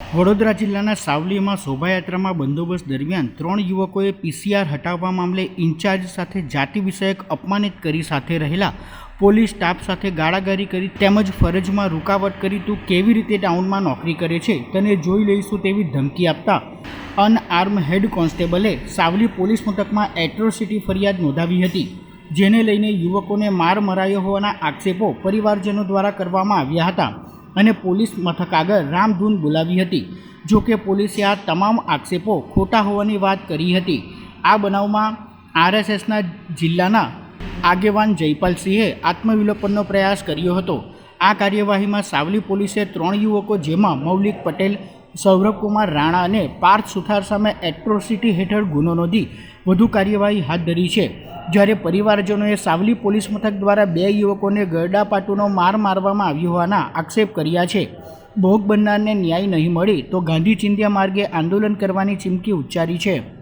વડોદરા જિલ્લાના સાવલીમાં શોભાયાત્રામાં બંદોબસ્ત દરમિયાન ત્રણ યુવકોએ પીસીઆર હટાવવા મામલે ઇન્ચાર્જ સાથે જાતિ વિષયક અપમાનિત કરી સાથે રહેલા પોલીસ સ્ટાફ સાથે ગાળાગારી કરી તેમજ ફરજમાં રૂકાવટ કરી તું કેવી રીતે ટાઉનમાં નોકરી કરે છે તને જોઈ લઈશું તેવી ધમકી આપતા અનઆર્મ હેડ કોન્સ્ટેબલે સાવલી પોલીસ મથકમાં એટ્રોસિટી ફરિયાદ નોંધાવી હતી. જેને લઈને યુવકોને માર મરાયો હોવાના આક્ષેપો પરિવારજનો દ્વારા કરવામાં આવ્યા હતા અને પોલીસ મથક આગળ રામધૂન બોલાવી હતી. જો કે પોલીસે આ તમામ આક્ષેપો ખોટા હોવાની વાત કરી હતી. આ બનાવમાં આરએસએસના જિલ્લાના આગેવાન જયપાલસિંહે આત્મવિલોપનનો પ્રયાસ કર્યો હતો. આ કાર્યવાહીમાં સાવલી પોલીસે ત્રણ યુવકો જેમાં મૌલિક પટેલ સૌરભકુમાર રાણા અને પાર્થ સુથાર સામે એટ્રોસિટી હેઠળ ગુનો નોંધી વધુ કાર્યવાહી હાથ ધરી છે. જ્યારે પરિવારજનોએ સાવલી પોલીસ મથક દ્વારા બે યુવકોને ગરડાપાટુનો માર મારવામાં આવ્યો હોવાના આક્ષેપ કર્યા છે. ભોગ બનનારને ન્યાય નહીં મળે તો ગાંધી ચિંધ્યા માર્ગે આંદોલન કરવાની ચીમકી ઉચ્ચારી છે.